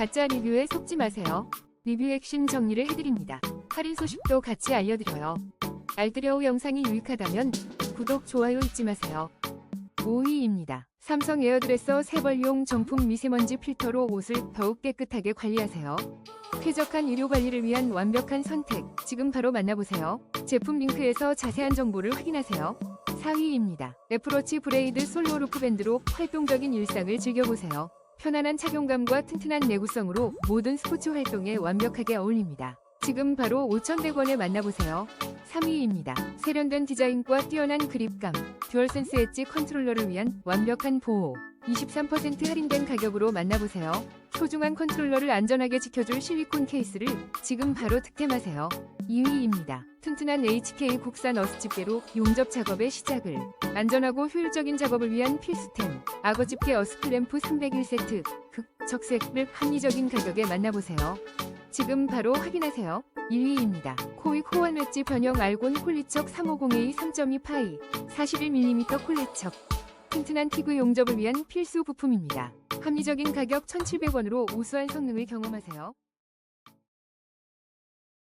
가짜 리뷰에 속지 마세요. 리뷰 핵심 정리를 해드립니다. 할인 소식도 같이 알려드려요. 알뜰여우 영상이 유익하다면 구독, 좋아요 잊지 마세요. 5위입니다. 삼성 에어드레서 세벌용 정품 미세먼지 필터로 옷을 더욱 깨끗하게 관리하세요. 쾌적한 의료 관리를 위한 완벽한 선택. 지금 바로 만나보세요. 제품 링크에서 자세한 정보를 확인하세요. 4위입니다. 애플워치 브레이드 솔로 루프 밴드로 활동적인 일상을 즐겨보세요. 편안한 착용감과 튼튼한 내구성으로 모든 스포츠 활동에 완벽하게 어울립니다. 지금 바로 5,100원에 만나보세요. 3위입니다. 세련된 디자인과 뛰어난 그립감, 듀얼센스 엣지 컨트롤러를 위한 완벽한 보호. 23% 할인된 가격으로 만나보세요. 소중한 컨트롤러를 안전하게 지켜줄 실리콘 케이스를 지금 바로 득템하세요. 2위입니다. 튼튼한 HK 국산 어스집게로 용접 작업의 시작을 안전하고 효율적인 작업을 위한 필수템 악어집게 어스클램프 301세트 극적색을 합리적인 가격에 만나보세요. 지금 바로 확인하세요. 1위입니다. 코익 호환 웨지 변형 알곤 콜리척 350A 3.2 파이 41mm 콜리척 튼튼한 티그 용접을 위한 필수 부품입니다. 합리적인 가격 1,700원으로 우수한 성능을 경험하세요.